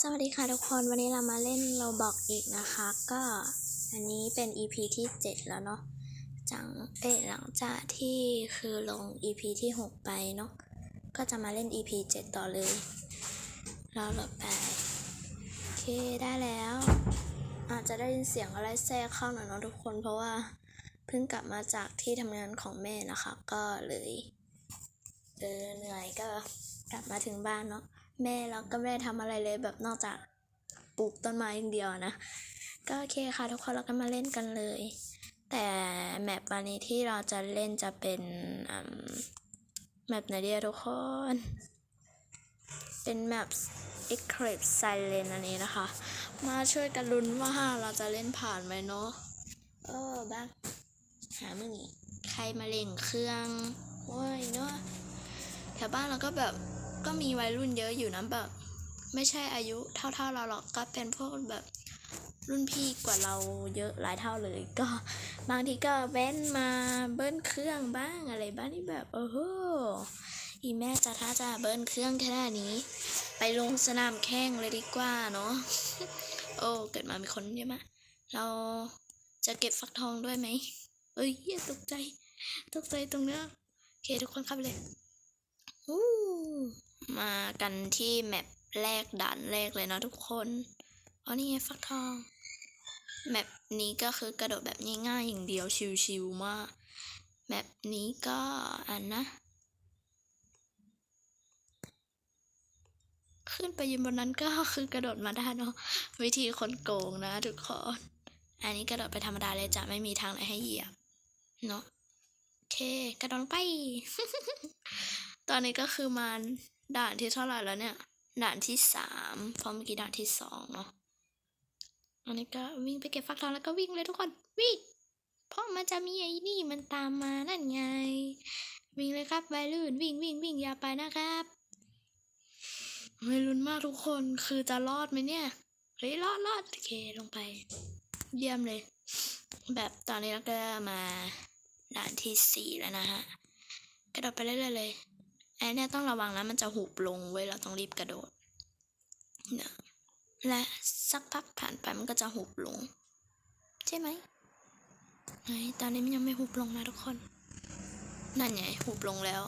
สวัสดีค่ะทุกคนวันนี้เรามาเล่นโรบอกอีกนะคะ ก็อันนี้เป็น EP ที่ 7 แล้วเนาะจังเอ๊ะหลังจากที่คือลง EP ที่ 6 ไปเนาะก็จะมาเล่น EP 7 ต่อเลยรอหลบไปโอเคได้แล้ว อาจจะได้ยินเสียงอะไรแทรกเข้าหน่อยเนาะทุกคนเพราะว่าเพิ่งกลับมาจากที่ทำงานของแม่นะคะ ก็เลยเออเหนื่อยก็กลับมาถึงบ้านเนาะ แม่เราก็ไม่ได้ทำอะไรเลยแบบนอกจากปลูกต้นไม้อย่างเดียวนะ ก็โอเคค่ะทุกคนเราก็มาเล่นกันเลย แต่แมปวันนี้ที่เราจะเล่นจะเป็นอืมแมปไหนเดียทุกคน เป็นแมป Eclipse Silent อันนี้นะคะ มาช่วยกันลุ้นว่าเราจะเล่นผ่านไหมเนาะเออบ้างหามึงใครมาเล่นเครื่องโอ้ยเนาะแถวบ้านเราก็แบบ ก็มีวัยรุ่นเยอะอยู่นะแบบ ไม่ใช่อายุเท่าๆเราหรอกก็เป็นพวกแบบรุ่นพี่กว่าเราเยอะหลายเท่าเลย ก็บางทีก็แว้นมาเบิ้ลเครื่องบ้างอะไรบ้างที่แบบโอ้โหอีแม่จะถ้าจะเบิ้ลเครื่องแค่นี้ ไปลงสนามแข่งเลยดีกว่าเนาะโอ้เกิดมามีคนเยอะมากเราจะเก็บฟักทองด้วยไหมเอ้ยตกใจ ตกใจตรงเนี้ยโอเคทุกคนเข้าไปเลย มากันที่แมปแรกด่านแรกเลยเนาะทุกคนอ๋อนี่ไงฟักทอง แมปนี้ก็คือกระโดดแบบง่ายๆอย่างเดียวชิวๆมาก แมปนี้ก็อันนะ ขึ้นไปยืนบนนั้นก็คือกระโดดมาได้เนาะวิธีคนโกงนะทุกคน อันนี้กระโดดไปธรรมดาเลยจะไม่มีทางไหนให้เหยียบเนาะโอเคกระโดดไป ตอนนี้ก็คือมาด่านที่เท่าไหร่แล้วเนี่ย ด่านที่สามเพราะเมื่อกี้ด่านที่สองเนาะอันนี้ก็วิ่งไปเก็บฟักทองแล้วก็วิ่งเลยทุกคนวิ่งเพราะมันจะมีไอ้นี่มันตามมานั่นไง วิ่งเลยครับวัยรุ่นวิ่งวิ่งวิ่งอย่าไปนะครับวัยรุ่นมากทุกคนคือจะรอดไหมเนี่ยเฮ้ยรอดรอดโอเคลงไป เยี่ยมเลย แบบตอนนี้เราก็มาด่านที่สี่แล้วนะฮะกระโดดไปเรื่อยๆเลย อ้เนี่ยต้องระวังนะมันจะหุบลงเว้ยเราต้องรีบกระโดดนะและสักพักผ่านไปมันก็จะหุบลง ใช่ไหมไอ้ตอนนี้มันยังไม่หุบลงนะทุกคน นั่นไงหุบลงแล้ว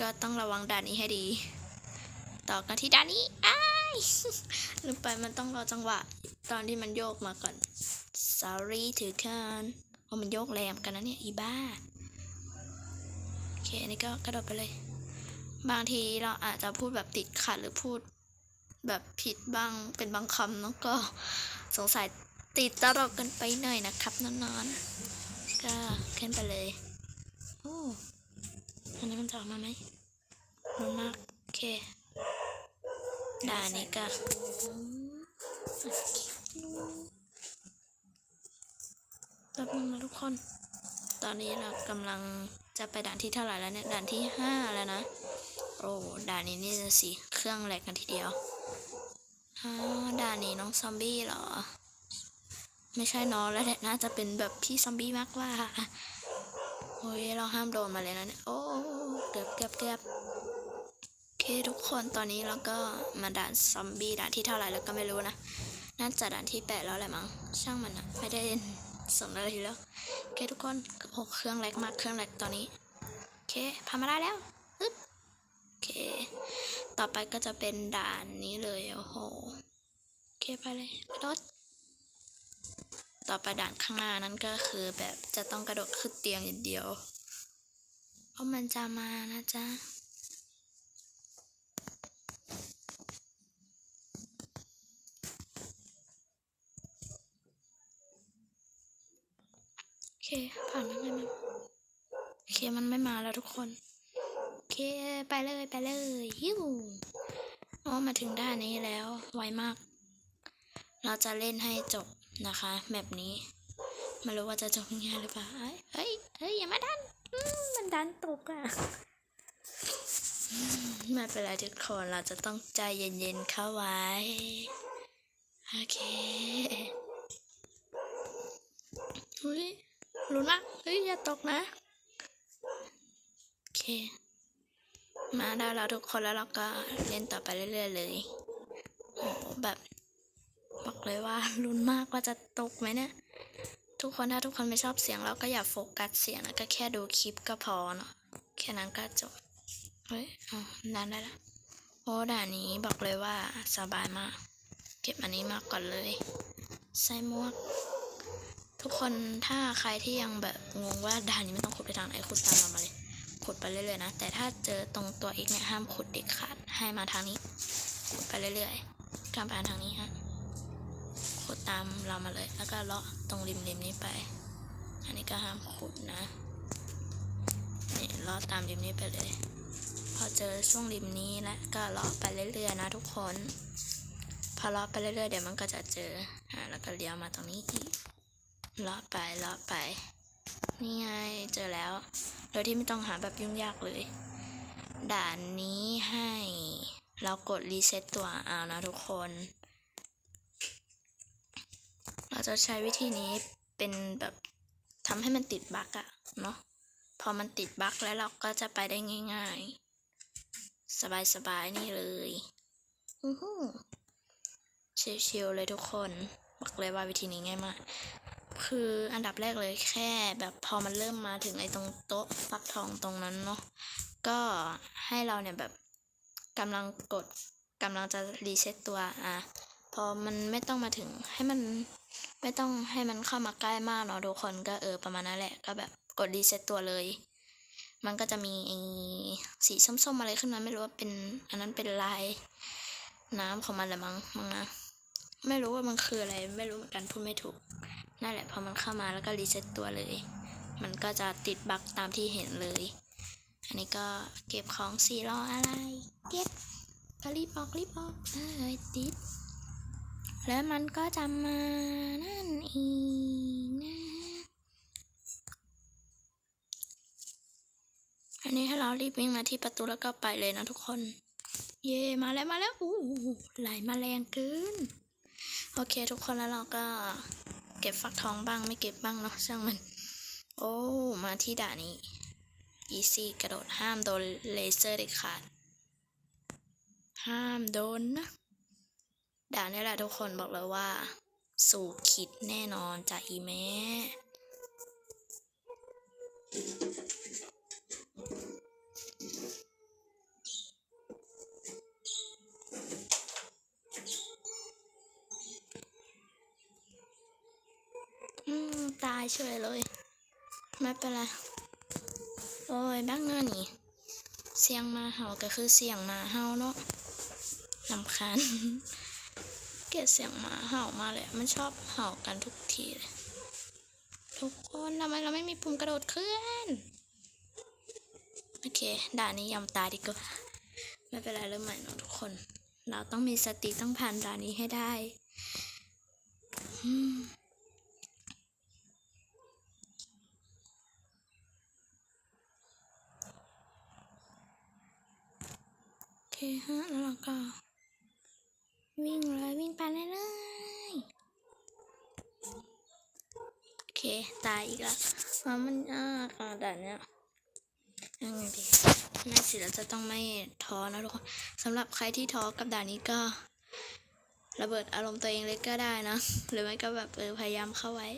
ก็ต้องระวังด่านนี้ให้ดี ต่อกันที่ด่านนี้อ้ายลืมไปมันต้องรอจังหวะ ตอนที่มันโยกมาก่อน sorry ถือคันโอ้มันโยกแรงกันนะเนี่ยอีบ้า อเคอันนี้ก็กระโดดไปเลย บางทีเราอาจจะพูดแบบติดขัดหรือพูดแบบผิดบ้างเป็นบางคำเนาะก็สงสัยติดตลกกันไปหน่อยนะครับนอนๆก็ขึ้นไปเลยโอ้อันนี้มันจะออกมาไหมมันมากโอเคด่านนี้ก็แป๊บนึงนะทุกคน ตอนนี้เรากำลัง จะไปด่านที่เท่าไหร่แล้วเนี่ยด่านที่ห้าแล้วนะ โอ้ด่านนี้นี่จะสิเครื่องแหลกกันทีเดียวอ๋อด่านนี้น้องซอมบี้เหรอ ไม่ใช่น้องแล้วแหละน่าจะเป็นแบบพี่ซอมบี้มากกว่าโอ้ยเราห้ามโดนมาเลยนะเนี่ยโอ้เกือบเกือบเกือบโอเคทุกคนตอนนี้เราก็มาด่านซอมบี้ด่านที่เท่าไหร่แล้วก็ไม่รู้นะน่าจะด่านที่แปดแล้วแหละมั้งช่างมันอะไม่ได้ สนอะไรอยู่แล้วโอเคทุกคนโอ้เครื่องแรกมากเครื่องแรกตอนนี้โอเคพามาได้แล้วอึ๊บโอเค ต่อไปก็จะเป็นด่านนี้เลยโอ้โหโอเคไปเลยกระโดดต่อไปด่านข้างหน้านั้นก็คือแบบจะต้องกระโดดขึ้นเตียงอย่างเดียวเพราะมันจะมานะจ๊ะ โอเค ผ่านมาไงมันโอเคมันไม่มาแล้วทุกคน โอเคไปเลยไปเลยฮิวอ๋อมาถึงด้านนี้แล้ว ไวมาก เราจะเล่นให้จบนะคะแบบนี้ ไม่รู้ว่าจะจบยังไงหรือเปล่าเฮ้ยเฮ้ยอย่ามาดันมันดันตกอะมไม่เป็นไรทุกคนเราจะต้องใจเย็นๆเข้าไว้ โอเคเฮ้ย ลุ้นมากเฮ้ยอย่าตกนะ โอเค มาได้แล้วทุกคนแล้วเราก็เล่นต่อไปเรื่อยๆเลยแบบบอกเลยว่าลุ้นมากว่าจะตกไหมเนี่ย ทุกคนถ้าทุกคนไม่ชอบเสียงเราก็อย่าโฟกัสเสียงนะก็แค่ดูคลิปก็พอเนาะแค่นั้นก็จบเฮ้ยอ๋อดันได้ละโอ้ด่านนี้บอกเลยว่าสบายมาก เก็บอันนี้มาก่อนเลย ใส่หมวก ทุกคนถ้าใครที่ยังแบบงงว่าด่านนี้ไม่ต้องขุดไปทางไหนขุดตามเรามาเลย ขุดไปเรื่อยๆนะ แต่ถ้าเจอตรงตัวอีกเนี่ยห้ามขุดเด็ดขาดให้มาทางนี้ ขุดไปเรื่อยๆกามไปทางนี้ฮะขุดตามเรามาเลย แล้วก็เลาะตรงริมริมๆนี้ไป อันนี้ก็ห้ามขุดนะนี่เลาะตามริมนี้ไปเลย พอเจอช่วงริมนี้แล้วก็เลาะไปเรื่อยๆนะทุกคน พอเลาะไปเรื่อยๆเดี๋ยวมันก็จะเจออ่าแล้วก็เลี้ยวมาตรงนี้อีก เลาะไปเลาะไป นี่ไงเจอแล้ว โดยที่ไม่ต้องหาแบบยุ่งยากเลย ด่านนี้ให้ เรากดรีเซ็ตตัวเอานะทุกคน เราจะใช้วิธีนี้เป็นแบบทำให้มันติดบั๊กอะเนาะพอมันติดบั๊กแล้วเราก็จะไปได้ง่าย ๆ สบายๆนี่เลยอือหือชิลๆเลยทุกคน บอกเลยว่าวิธีนี้ง่ายมาก คืออันดับแรกเลยแค่แบบพอมันเริ่มมาถึงไอ้ตรงโต๊ะฟักทองตรงนั้นเนาะก็ให้เราเนี่ยแบบกำลังกดกำลังจะรีเซ็ตตัวอะพอมันไม่ต้องมาถึงให้มันไม่ต้องให้มันเข้ามาใกล้มากเนาะทุกคนก็เออประมาณนั้นแหละ ก็แบบกดรีเซ็ตตัวเลย มันก็จะมีไอ้สีส้มๆอะไรขึ้นมาไม่รู้ว่าเป็นอันนั้นเป็นลายน้ำของมันแหละมั้งมั้งนะไม่รู้ว่ามันคืออะไร ไม่รู้เหมือนกันพูดไม่ถูก นั่นแหละพอมันเข้ามาแล้วก็รีเซ็ตตัวเลย มันก็จะติดบั๊กตามที่เห็นเลย อันนี้ก็เก็บของสีรออะไรเก็บก็รีบออกรีบออกเอ้ยติด แล้วมันก็จะมานั่นเองนะอันนี้ให้เรารีบวิ่งมาที่ประตูแล้วก็ไปเลยนะทุกคน เย่มาแล้วมาแล้วอู้หูไหลมาแรงเกิน โอเคทุกคนแล้วเราก็ เก็บฟักทองบ้างไม่เก็บบ้างเนาะช่างมัน โอ้มาที่ด่านนี้อีซี่กระโดดห้ามโดนเลเซอร์เด็ดขาด ห้ามโดนนะด่านนี้แหละทุกคนบอกเลยว่า สู่ขิดแน่นอนจากอีแม่ ตายเฉยเลย ไม่เป็นไร โอ้ยบ้างเงินนี่ เสียงมาเห่าก็คือเสียงมาเห่าเนาะลำคาญเกลียดเสียงหมาเห่ามาเลย มันชอบเห่ากันทุกทีเลย ทุกคนทำไมเราไม่มีปุ่มกระโดดเคลื่อน โอเค ด่านนี้ยอมตายดีกว่า ไม่เป็นไรเริ่มใหม่เนาะทุกคน เราต้องมีสติต้องผ่านด่านนี้ให้ได้อืมโอเค ฮะ แล้วเราก็ วิ่งเลยวิ่งไปเรื่อยๆโอเค ตายอีกแล้วเพราะมันยากอะด่านเนี้ยยังไงดีไม่สิเราจะต้องไม่ท้อนะทุกคนสำหรับใครที่ท้อกับด่านนี้ก็ระเบิดอารมณ์ตัวเองเลยก็ได้นะ หรือไม่ก็แบบเออพยายามเข้าไว้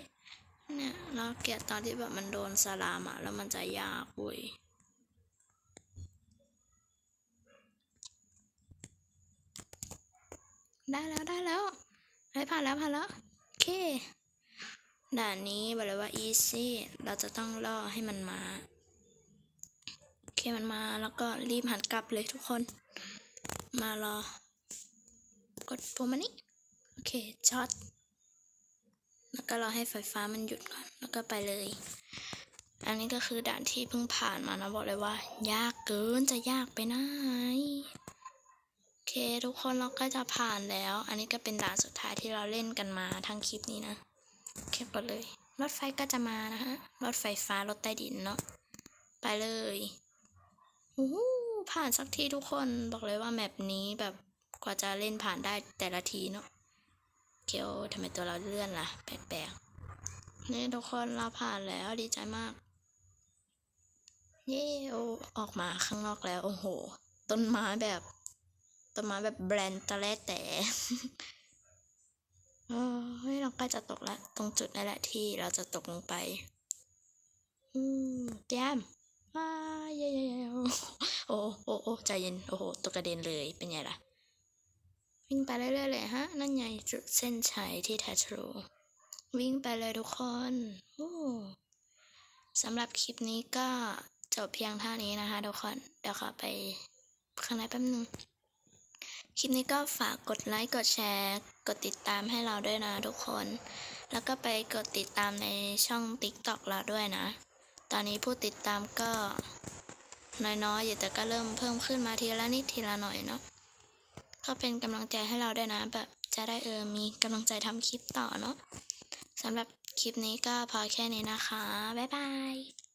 เนี่ยเราเกลียดตอนที่แบบมันโดนสลามอะแล้วมันจะยากเว้ย ได้แล้วได้แล้วได้ผ่านแล้วผ่านแล้ว โอเค ด่านนี้บอกเลยว่า easy เราจะต้องล่อให้มันมา โอเคมันมาแล้วก็รีบหันกลับเลยทุกคน มารอ กดปุ่มนี้ โอเคช็อต แล้วก็รอให้ไฟฟ้ามันหยุดก่อน แล้วก็ไปเลย อันนี้ก็คือด่านที่เพิ่งผ่านมานะบอกเลยว่า ยากเกินจะยากไปไหน ทุกคนเราก็จะผ่านแล้ว อันนี้ก็เป็นด่านสุดท้ายที่เราเล่นกันมาทั้งคลิปนี้นะโอเคกดเลย รถไฟก็จะมานะฮะ รถไฟฟ้ารถใต้ดินเนาะ ไปเลยโอ้โหผ่านสักทีทุกคน บอกเลยว่าแมปนี้แบบกว่าจะเล่นผ่านได้แต่ละทีเนาะ เกียวทำไมตัวเราเลื่อนล่ะ แปลกๆ นี่ทุกคนเราผ่านแล้วดีใจมาก เย้โอออกมาข้างนอกแล้ว โอ้โห ต้นไม้แบบ ต้นไม้แบบแบรนด์ตะแลแต่เออเฮ้ยเราใกล้จะตกแล้วตรงจุดนั่นแหละที่เราจะตกลงไป อืมแก้มว้ายเย้เย้เย้โอ้โอ้โอ้ใจเย็น โอ้โหตกกระเด็นเลยเป็นไงล่ะ วิ่งไปเรื่อยๆเลยฮะ นั่นไงจุดเส้นชัยที่แท้ทรู วิ่งไปเลยทุกคนโอ้สำหรับคลิปนี้ก็จบเพียงเท่านี้นะคะทุกคน เดี๋ยวขอไปข้างในแป๊บนึง คลิปนี้ก็ฝากกดไลค์ กดแชร์ กดติดตามให้เราด้วยนะทุกคน แล้วก็ไปกดติดตามในช่อง TikTok เราด้วยนะ ตอนนี้ผู้ติดตามก็น้อยๆอยู่แต่ก็เริ่มเพิ่มขึ้นมาทีละนิดทีละหน่อยเนาะ ก็เป็นกำลังใจให้เราด้วยนะ แบบจะได้เออมีกำลังใจทำคลิปต่อเนาะสำหรับคลิปนี้ก็พอแค่นี้นะคะ บ๊ายบาย